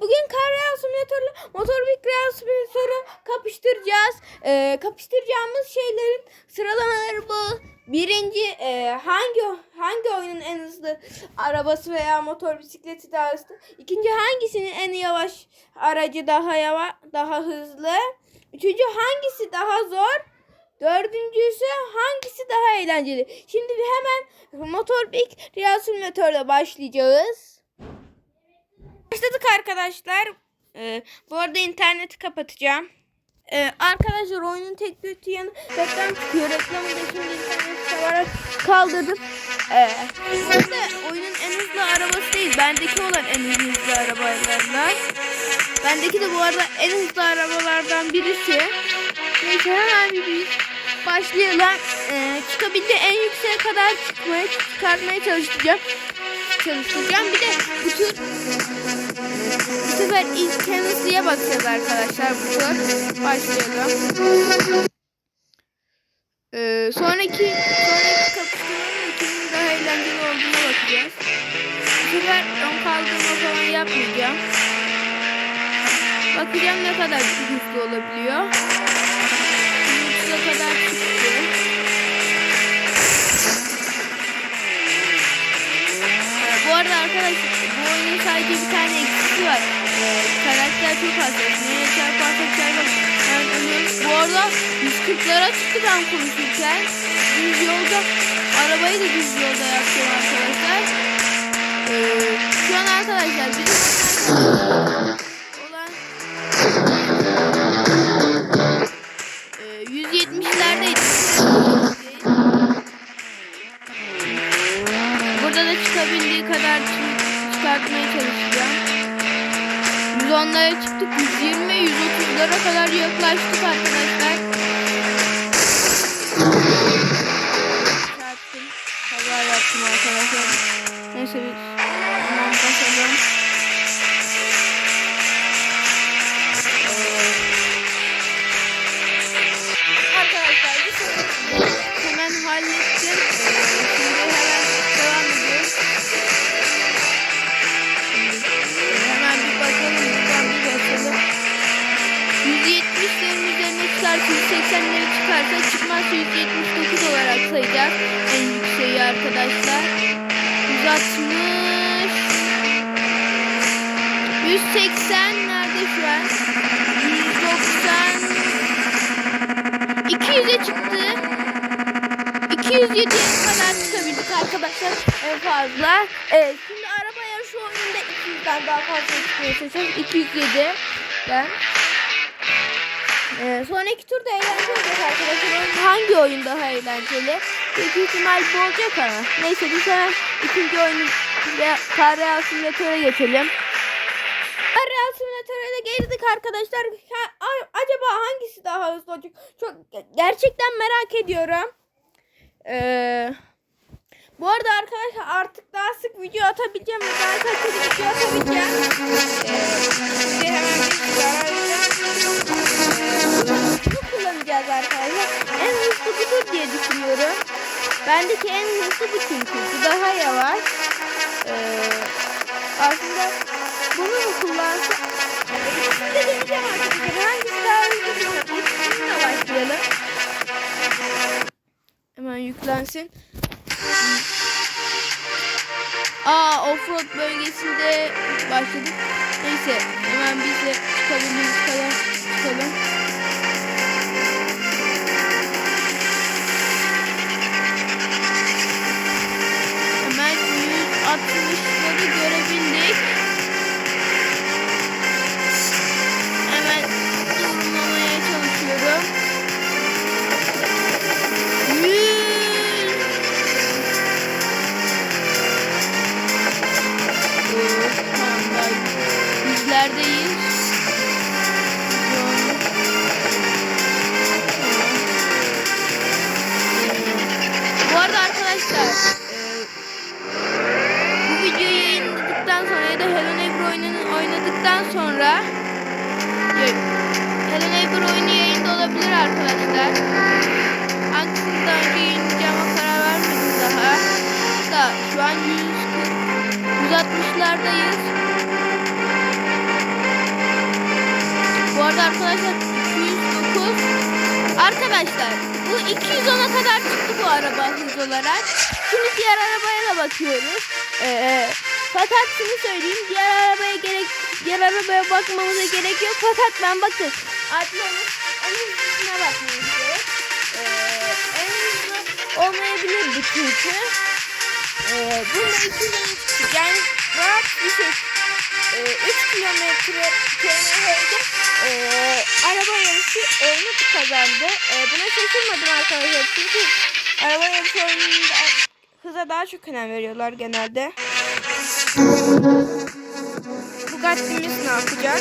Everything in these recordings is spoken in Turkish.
Bugün kar real simülatörle motor big real simülatörü kapıştıracağız. Ee, kapıştıracağımız şeylerin sıralamaları bu. Birinci e, hangi hangi oyunun en hızlı arabası veya motor bisikleti daha hızlı? İkinci hangisinin en yavaş aracı daha yavaş daha hızlı? Üçüncü hangisi daha zor? Dördüncüsü hangisi daha eğlenceli? Şimdi hemen motor big real simülatörle başlayacağız. Başladık arkadaşlar. Ee, bu arada interneti kapatacağım. Ee, arkadaşlar oyunun tek kötü yanı reklam çıkıyor. Reklamı da şimdi interneti çalarak kaldırdım. Ee, burada oyunun en hızlı arabası değil. Bendeki olan en hızlı arabalardan. Bendeki de bu arada en hızlı arabalardan birisi. Neyse hemen bir, başlayalım. Ee, çıkabildiği en yükseğe kadar çıkmaya, çıkartmaya çalışacağım. Çalışacağım. Bir de bu tür sefer ilk Tennessee'ye bakacağız arkadaşlar bu tur. Başlayalım. Ee, sonraki sonraki kapışmanın kimin daha eğlenceli olduğuna bakacağız. Bu sefer ön kaldırma falan yapmayacağım. Bakacağım ne kadar hızlı olabiliyor. 130'a kadar çıktı. Ee, bu arada arkadaşlar bu oyunun sadece bir tane eksisi var. Ee, karakter çok hassas. Neye çarparsa çarpar. Yani ölüyoruz. Bu arada 140'lara çıktı ben konuşurken. Düz yolda arabayı da düz yolda yapacağım arkadaşlar. Ee, şu an arkadaşlar bizim e, 170'lerdeydi. Burada da çıkabildiği kadar çı- çıkartmaya çalışacağım. 110'lara çıktık. 120, 130'lara kadar yaklaştık arkadaşlar. Çarptım. Kaza yaptım arkadaşlar. Neyse biz çıktı. 207'ye kadar çıkabildik arkadaşlar en fazla. Evet şimdi araba yarışı oyununda 200'den daha fazla çalışacağız. 207'den. Ee, sonraki turda eğlenceli olacak arkadaşlar. Hangi oyun daha eğlenceli? Büyük ihtimal bu olacak ama. Neyse biz hemen ikinci oyunu Kar Real Simülatör'e geçelim. Kar Real Simülatör'e de geldik arkadaşlar. Ha- acaba hangisi daha hızlı olacak? Çok gerçekten merak ediyorum. Ee, bu arada arkadaşlar artık daha sık video atabileceğim ve daha kaliteli video atabileceğim. Ee, hemen bir. Bunu kullanacağız arkadaşlar. En hızlı budur diye düşünüyorum. Bendeki en hızlı bu çünkü. Bu daha yavaş. Ee, aslında bunu mu kullansam? İkisini de deneyeceğim arkadaşlar. Hangisi Hemen yüklensin. Aa offroad bölgesinde başladık. Neyse hemen biz de çıkabildiğimiz kadar çıkalım. Hemen 160'ları görebildik. Arada arkadaşlar 209. Arkadaşlar bu 210'a kadar çıktı bu araba hız olarak. Şimdi diğer arabaya da bakıyoruz. Ee, fakat şunu söyleyeyim diğer arabaya gerek diğer arabaya bakmamıza gerek yok. Fakat ben bakın artık onun, hızına bakmamız gerek. Ee, en hızlı olmayabilir çünkü. Ee, bunda 210 çıktı. Yani rahat bir şey. Ee, 3 kilometre kilometrede e, araba yarışı oyunu kazandı. E, buna şaşırmadım arkadaşlar çünkü araba yarışı oyununda hıza daha çok önem veriyorlar genelde. Bugatti'miz ne yapacak?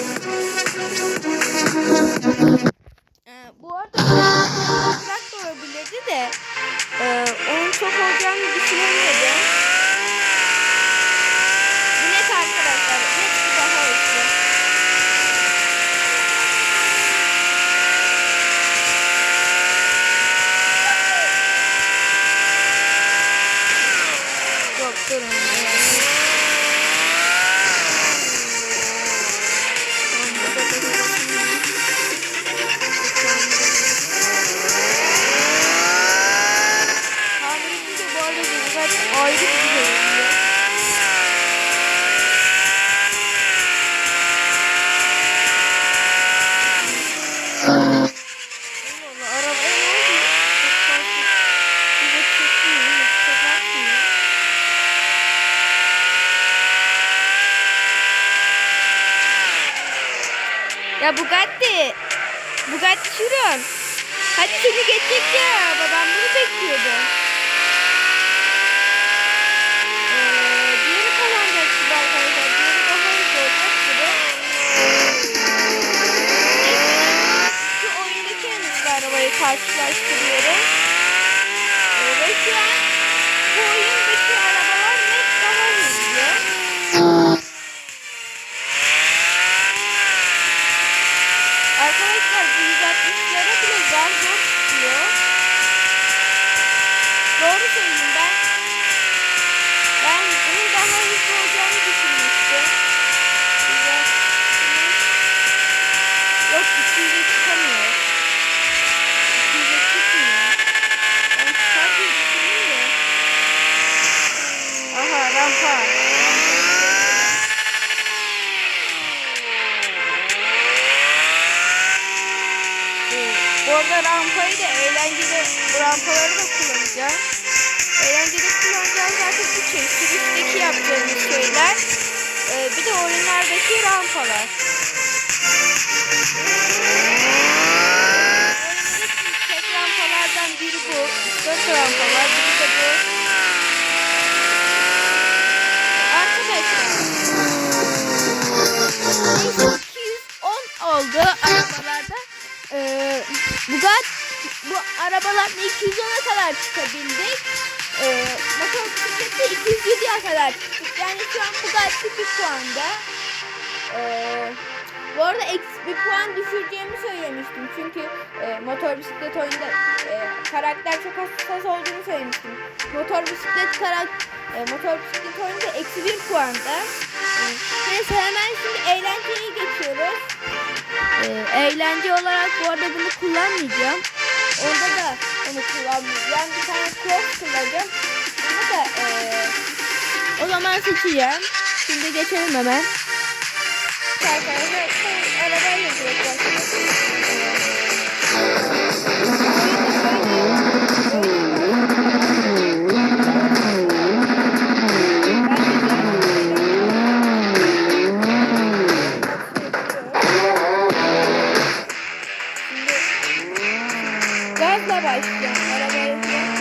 Rampaları da kullanacağım. Eğlenceli kullanacağım zaten bu şey. Sürüşteki yapacağımız şeyler. Ee, bir de oyunlardaki rampalar. Oyundaki tek rampalardan biri bu. Dört rampalar. Biri de bu. Arabalarla 210'a kadar çıkabildik. Ee, motor bisiklette 207'ye kadar çıktık. Yani şu an Bugatti bir puanda. Ee, bu arada eksi bir puan düşüreceğimi söylemiştim. Çünkü e, motor bisiklet oyunda e, karakter çok hassas olduğunu söylemiştim. Motor bisiklet karak e, motor bisiklet oyunda eksi bir puanda. E, neyse hemen şimdi eğlenceye geçiyoruz. Ee, eğlence olarak bu arada bunu kullanmayacağım. Orada da onu kullanmayacağım. Bir tane cross kullanacağım. Bunu da eee, o zaman seçeceğim. Şimdi geçelim hemen. Arkadaşlar şey, arabayla araba istiyorum. Araba istiyorum.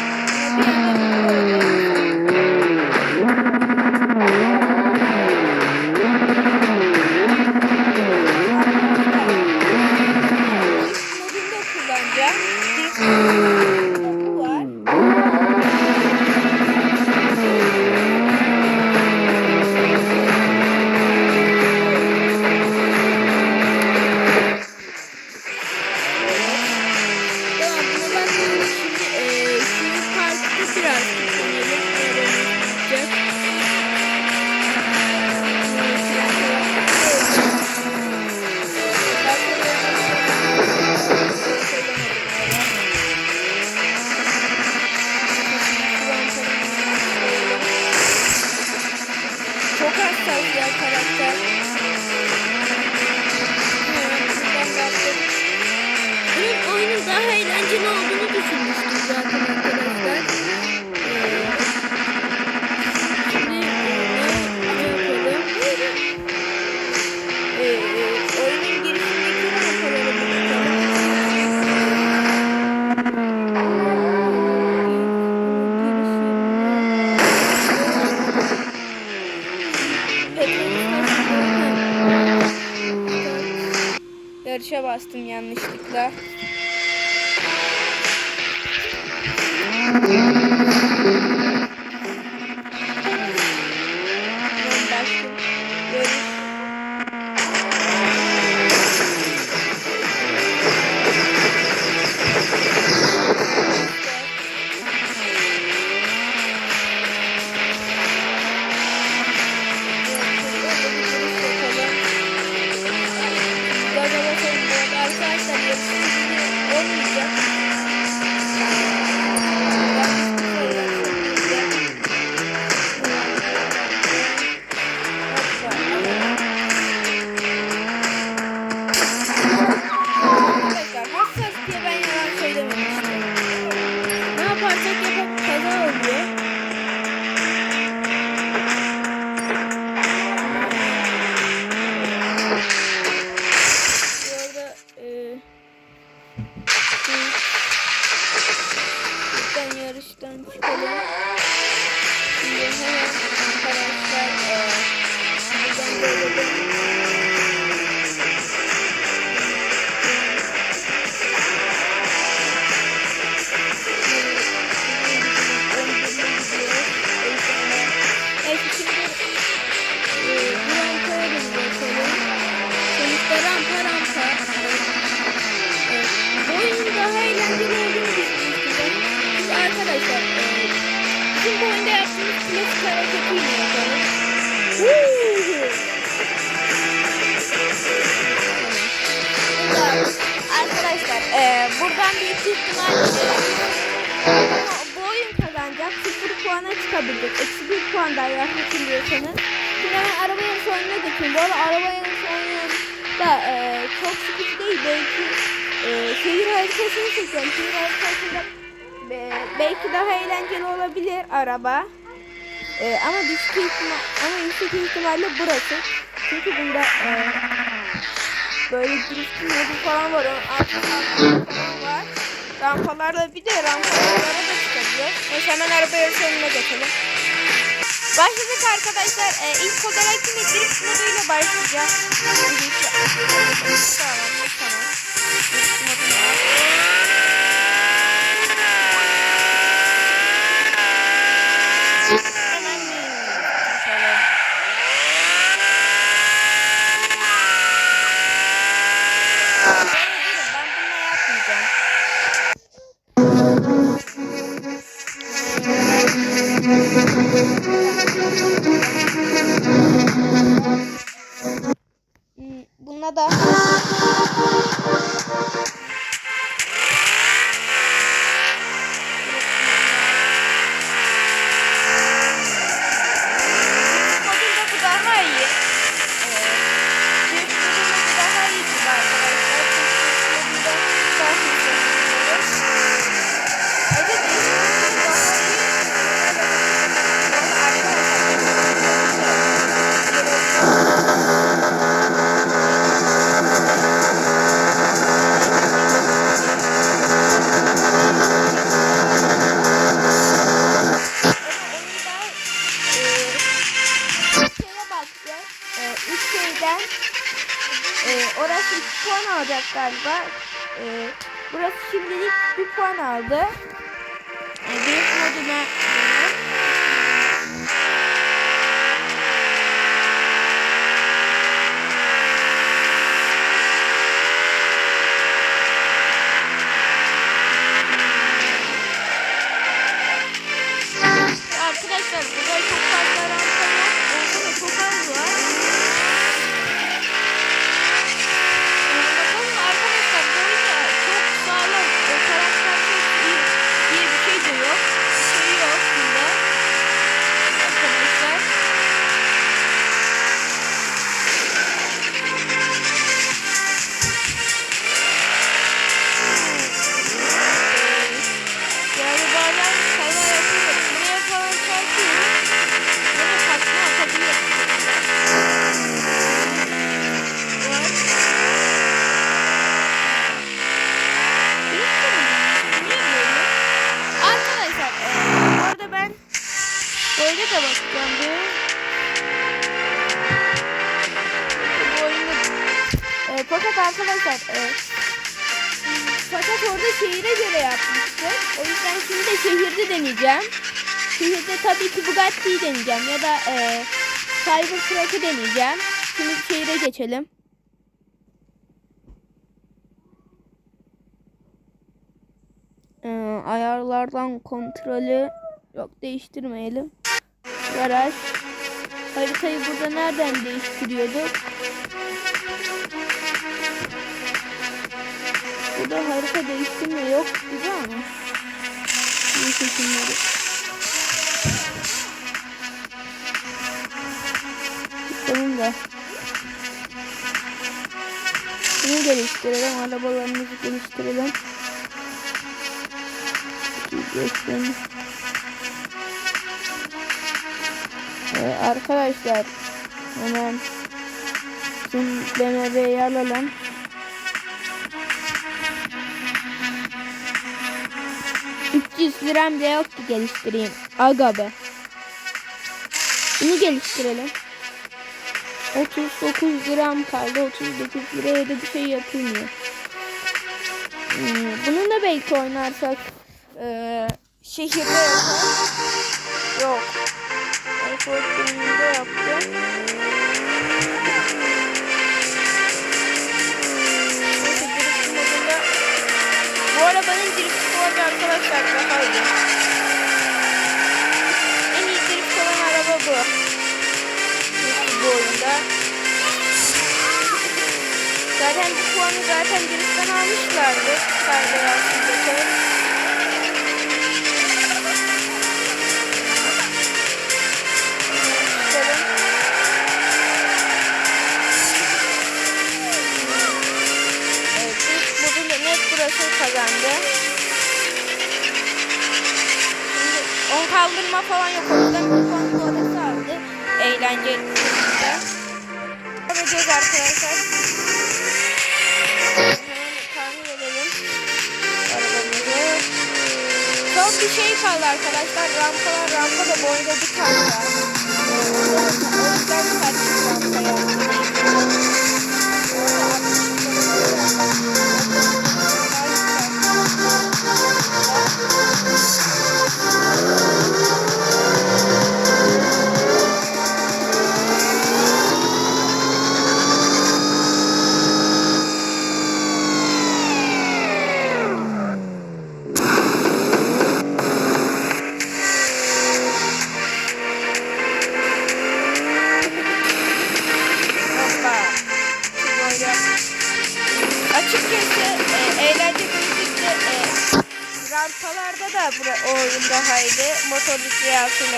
barışa bastım yanlışlıkla. Camping haritasında e, belki daha eğlenceli olabilir araba. E, ama düşük ihtimal, ama yüksek ihtimalle burası. Çünkü bunda e, böyle drift modu falan var. Onun altında var. Rampalarla bir de rampalarla da çıkabiliyor. Neyse hemen araba yarışlarına geçelim. Başladık arkadaşlar. E, ilk olarak yine drift moduyla başlayacağız. Tamam, tamam. galiba. E, burası şimdilik bir puan aldı. Ee, e, büyük moduna fakat arkadaşlar e, fakat orada şehire göre yapmıştık. O yüzden şimdi de şehirde deneyeceğim. Şehirde tabii ki Bugatti'yi deneyeceğim ya da e, Cybertruck'ı deneyeceğim. Şimdi şehire geçelim. Ee, ayarlardan kontrolü yok değiştirmeyelim. Garaj. Haritayı burada nereden değiştiriyorduk? Burada harita değiştirme yok gibi ama. Bu seçimleri. Bakalım da. Bunu geliştirelim. Arabalarımızı geliştirelim. Geçtim. Ee, arkadaşlar hemen tüm BMW'yi alalım. ...300 liram bile yok ki geliştireyim. Aga be. Bunu geliştirelim. 39 liram kaldı. 39 liraya da bir şey yapılmıyor. Hmm, bunu da belki oynarsak ee, şehirde yapar. Yok. Bölümünde yaptım. Bu arabanın drift modu arkadaşlar puanı zaten driftten almışlardı. Yazsın bakalım. Evet, net burası kazandı. On kaldırma falan yok. O yüzden bu puan bonus aldı. Eğlenceli. Devam ediyoruz arkadaşlar. Son bir şey kaldı arkadaşlar. Rampalar rampa da bu oyunda bir tane var. O yüzden kaç rampa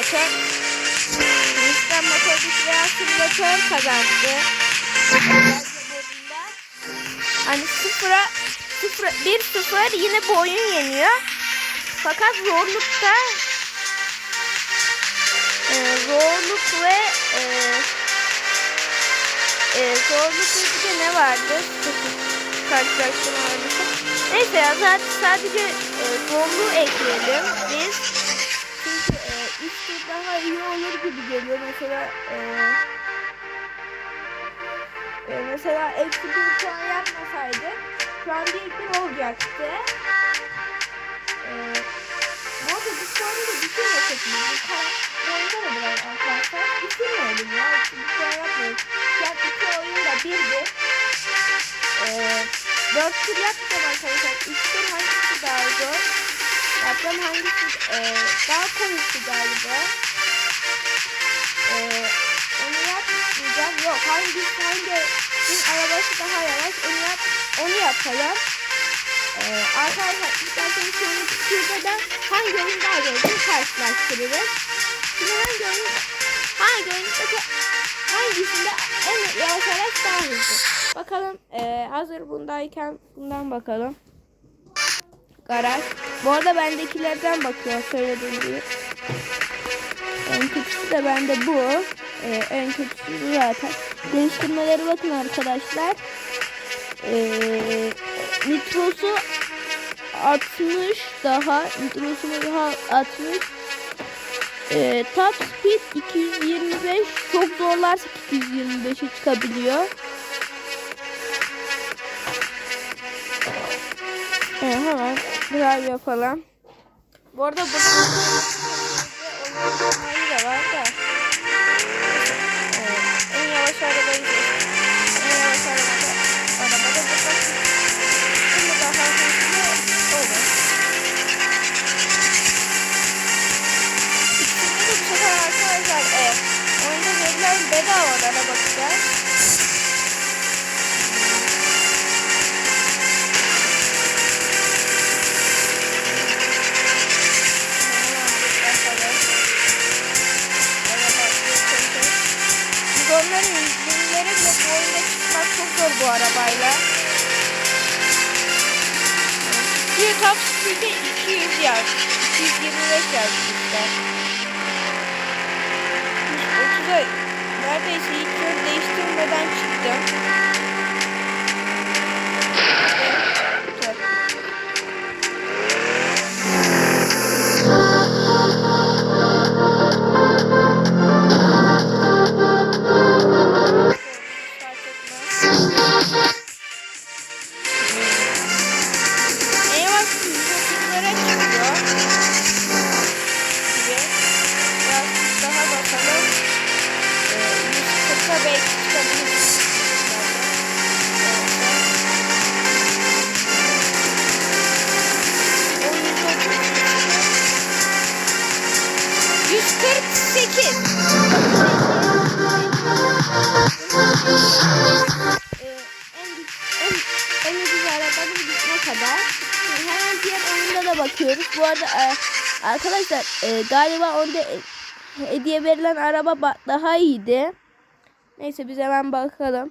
simülatör. Bizden motorluk veya simülatör kazandı. Hani sıfıra, sıfıra, bir sıfır yine bu oyun yeniyor. Fakat zorlukta e, zorluk ve e, e, zorluk bir de ne vardı? Karşılaştırma vardı. Neyse ya zaten sadece e, zorluğu ekleyelim biz. E, işte daha iyi olur gibi geliyor. Mesela e, e, mesela eksi bir puan yapmasaydı şu an bir olacaktı. E, Neyse bu puanı da bitirmesek mi? Bu bu oyunda da biraz arkadaşlar. Bitirmeyelim ya. Bu puan yapmıyoruz. Yani iki oyun da birdi. Ee, dört tur yapacağım arkadaşlar. Üç tur hangisi daha zor? Yapacağım hangisi e, daha komikti galiba. Ee, onu yapmayacağım. Yok hangisi hangi arabası daha yavaş onu yap onu yapalım. Ee, arkadaşlar isterseniz sonraki turda da hangi oyun daha bunu karşılaştırırız. Şimdi hangi oyun hangi oyundaki hangisinde en yavaş araç daha hızlı. Bakalım ee, hazır bundayken bundan bakalım. Garaj. Bu arada bendekilerden bakıyor söylediğim gibi. En kötüsü de bende bu. Ee, en kötüsü bu zaten. Geliştirmeleri bakın arkadaşlar. Ee, nitrosu 60 daha nitrosunu daha 60 ee, top speed 225 çok zorlarsa 225'e çıkabiliyor Drive falan. Bu arada bu oyunları da var da. Evet, en yavaş arabayı seçtim. En yavaş arabada arabada bu Şimdi daha hızlı olur. İkisinde de bu sefer arkadaşlar e, oyunda verilen bedavalara bakacağız. Onların izlenimleri bile bu oyunda çıkmak çok zor bu arabayla. Bir top speed'e 200 yaz. 225 yaz işte. 30'a neredeyse ilk kez değiştirmeden çıktım. Arkadaşlar e, galiba onda e, hediye verilen araba ba- daha iyiydi. Neyse biz hemen bakalım.